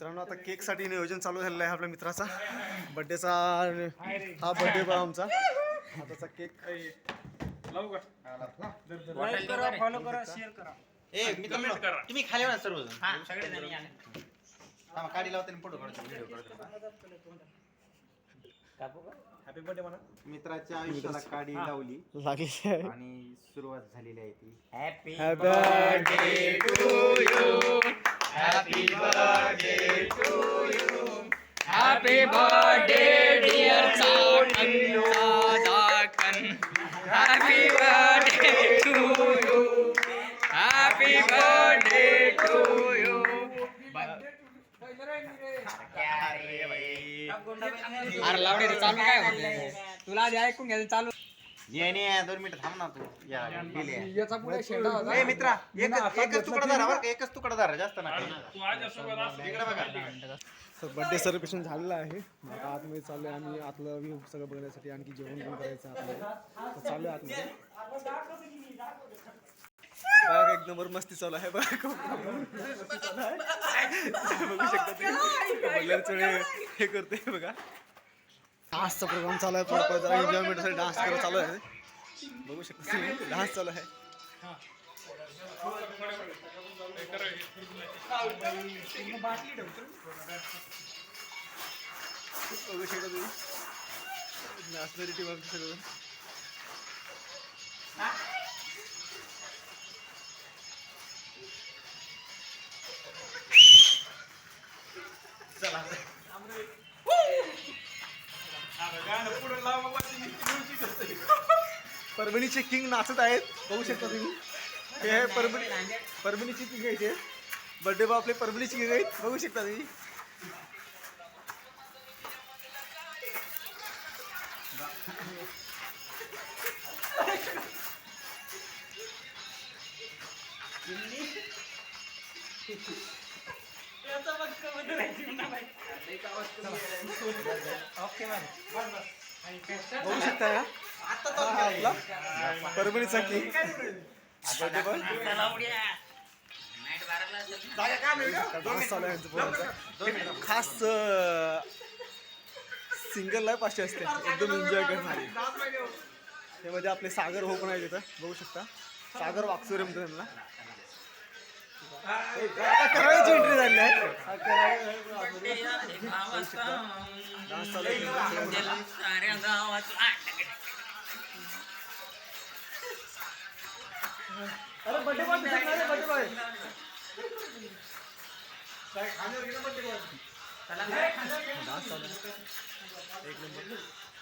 मित्रांनो आता केकसाठी नियोजन चालू झालेलं आहे आपल्या मित्राचा. बर्थडेचा हा बर्थडे बा आमचा. आताचा केक. फॉलो करा शेअर करा ए मित्रांनो तुम्ही खाली ना सर्वजण. थांबा, काडी लावते आणि फोटो काढतो व्हिडिओ काढतो. हॅपी बर्थडे म्हणा मित्राच्या आयुष्याला काडी लावली. लागली. आणि सुरुवात झालेली आहे ती. Happy Happy birthday Happy birthday, dear. Zakan. Happy birthday to you. Happy birthday to you. अरे लावडे चालू काय होते तुला आधी ऐकून घ्यायचं चालू येणे दोन मिनिटं थांब ना तू. या गेले याचा पुढे शेंडा होता. ए मित्रा एकच एकच तुकडा धरा बरं का? एकच तुकडा धरा जास्त ना इकडे बघा बर्थडे सेलिब्रेशन झालेलं आहे. आता आतमध्ये चालू आहे आम्ही आतलं व्ह्यू सगळं बघण्यासाठी आणखी जेवण पण करायचं आहे आतमध्ये तर चालू आहे आतमध्ये. बघा एक नंबर मस्ती चालू आहे. बघा खूप मस्ती चालू आहे बघू शकता ते हे- हे करते बघा. डान्सचा प्रोग्राम चालू आहे. प्रॉपर जरा एन्जॉयमेंटसाठी डान्स करत चालू आहे. बघू शकता डान्स चालू आहे. बघू शकता तुम्ही. नाचणारी टीम आमची सगळं परभणीचे किंग नाचत आहेत. बघू शकता तुम्ही. हे आहे परभणी परभणीची किंग आहे ते. बर्थडे बा आपले परभणीची किंग आहेत बघू शकता तुम्ही. बघू शकता परभणीचा किंग खास सिंगल लाईफ अशी असते. एकदम एन्जॉय करणारी. हे म्हणजे आपले सागर हो पण आहे तिथं? बघू शकता. सागर वाक्सुरे म्हणतो त्यांना करायची एंट्री झाली आहे हा अरे बर्थडे बॉय. बर्थडे बॉय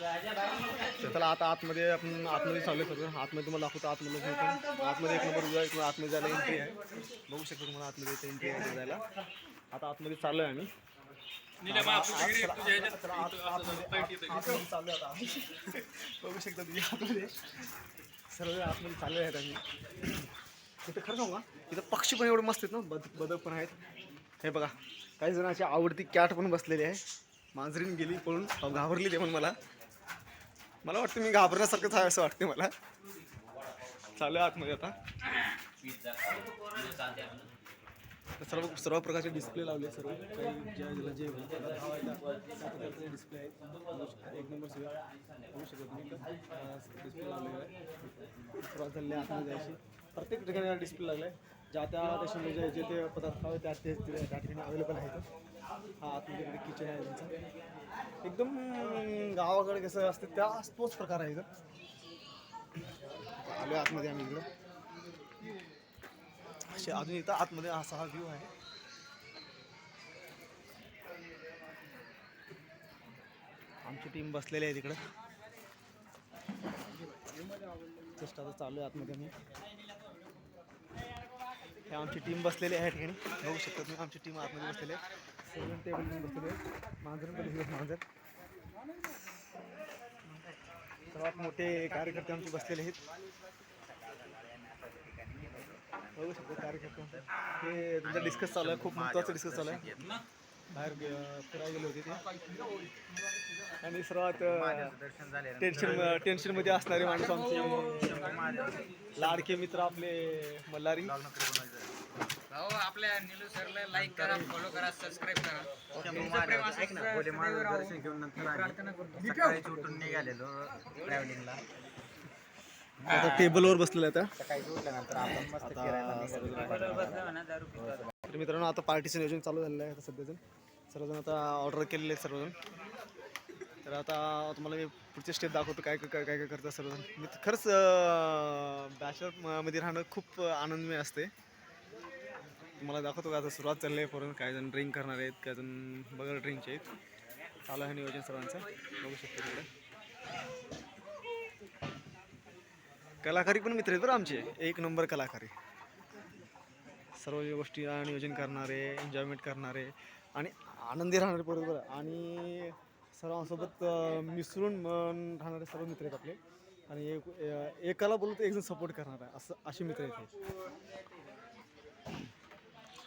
तर चला आता आतमध्ये आपण आतमध्ये चालू आहे सगळं. आतमध्ये तुम्हाला दाखवतो आतमध्ये आतमध्ये एक नंबर उद्या एक नंबर आतमध्ये जायला एंट्री आहे. बघू शकतो तुम्हाला आतमध्ये एंट्री आहे जायला. आता आतमध्ये चाललो आहे चाललो आम्ही. बघू शकता तुम्ही आतमध्ये. सर्व आतमध्ये चालले आहेत आम्ही. इथं खरं सांगू का? इथं पक्षी पण एवढे मस्त आहेत ना बद बदक पण आहेत. हे बघा काही जणांची आवडती कॅट पण बसलेली आहे. मांजरीन गेली पळून घाबरली ते पण मला. मला वाटतं मी घाबरण्यासारखंच आहे असं वाटते मला. चालू आहे आतमध्ये आता. सर्व सर्व प्रकारचे डिस्प्ले लावले सर्व काही ज्या ज्याला जे डिस्प्ले आहे एक नंबर सगळं होऊ शकत नाही. डिस्प्ले लावलेला आहे सुरुवात झालेली आहे आतमध्ये जायची. प्रत्येक ठिकाणी डिस्प्ले लागला आहे ज्या त्या देशामध्ये जे जे ते पदार्थ हवे त्या ते त्या ठिकाणी अवेलेबल आहेत. हा आतमध्ये किचन आहे त्यांचं. एकदम गावाकडे कसं असते त्या तोच प्रकार आहे इथं. आलो आतमध्ये आम्ही इकडं. असे अजून इथं आतमध्ये असा हा व्ह्यू आहे. आमची टीम बसलेली आहे तिकडं. चेष्टा तर चालू आहे आतमध्ये मी. हे आमची टीम बसलेली आहे या ठिकाणी. बघू शकता तुम्ही आमची टीम आतमध्ये बसलेली आहे. सेवन टेबल घेऊन बसलेले आहे. मांजर पण मांजर. सर्वात मोठे कार्यकर्ते आमचे बसलेले आहेत. बघू शकतो हे तुमचा डिस्कस चालू आहे खूप महत्त्वाचं डिस्कस चालू आहे. बाहेर फिरायला गेले होते ते आणि सर्वात टेन्शन टेन्शनमध्ये असणारे माणसं आमचे. लाडके मित्र आपले मल्हारी. भाऊ आपल्या निलू सरला लाईक करा फॉलो करा सबस्क्राईब करा. प्रार्थना करतो. उठून निघालेलो ट्रॅव्हलिंगला आता टेबलवर बसलेलं आहे आता. तर मित्रांनो आता पार्टीचं नियोजन चालू झालेलं आहे आता सध्याचं. सर्वजण आता ऑर्डर केलेले आहेत सर्वजण. तर आता तुम्हाला मी पुढचे स्टेप दाखवतो काय काय काय काय करतात सर्वजण. मी खरंच बॅचलरमध्ये राहणं खूप आनंदमय असते. तुम्हाला दाखवतो का आता सुरुवात चालली आहे परत काही जण ड्रिंक करणार आहेत काही जण बगर ड्रिंकचे आहेत. चालू आहे नियोजन सर्वांचं. बघू शकतो तिकडे. कलाकारी पण मित्र आहेत बरं आमचे. एक नंबर कलाकारी. सर्व गोष्टी नियोजन करणारे एन्जॉयमेंट करणारे आणि आनंदी राहणारे बरोबर आणि सर्वांसोबत मिसळून मन राहणारे सर्व मित्र आहेत आपले. आणि एक एकाला बोलू तर एकजण सपोर्ट करणार आहे. असं असे मित्र आहेत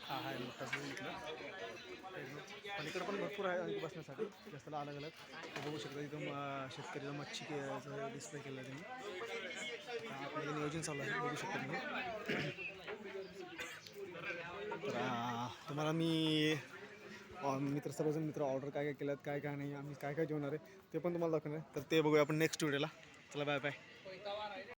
हा. हा मोठा इकडं पलीकडे पण भरपूर आहे आणखी बसण्यासाठी. जास्तला अलग अलग बघू शकता एकदम शेतकरीला मच्छी डिस्प्ले केलं आहे त्यांनी. आपलं नियोजन चालू आहे बघू शकतो तुम्ही. तर तुम्हाला मी मित्र सर्वजण मित्र ऑर्डर काय काय केलं काय काय नाही आम्ही काय काय जेवणार आहे ते पण तुम्हाला दाखवणार आहे. तर ते बघूया आपण नेक्स्ट व्हिडिओला चला बाय बाय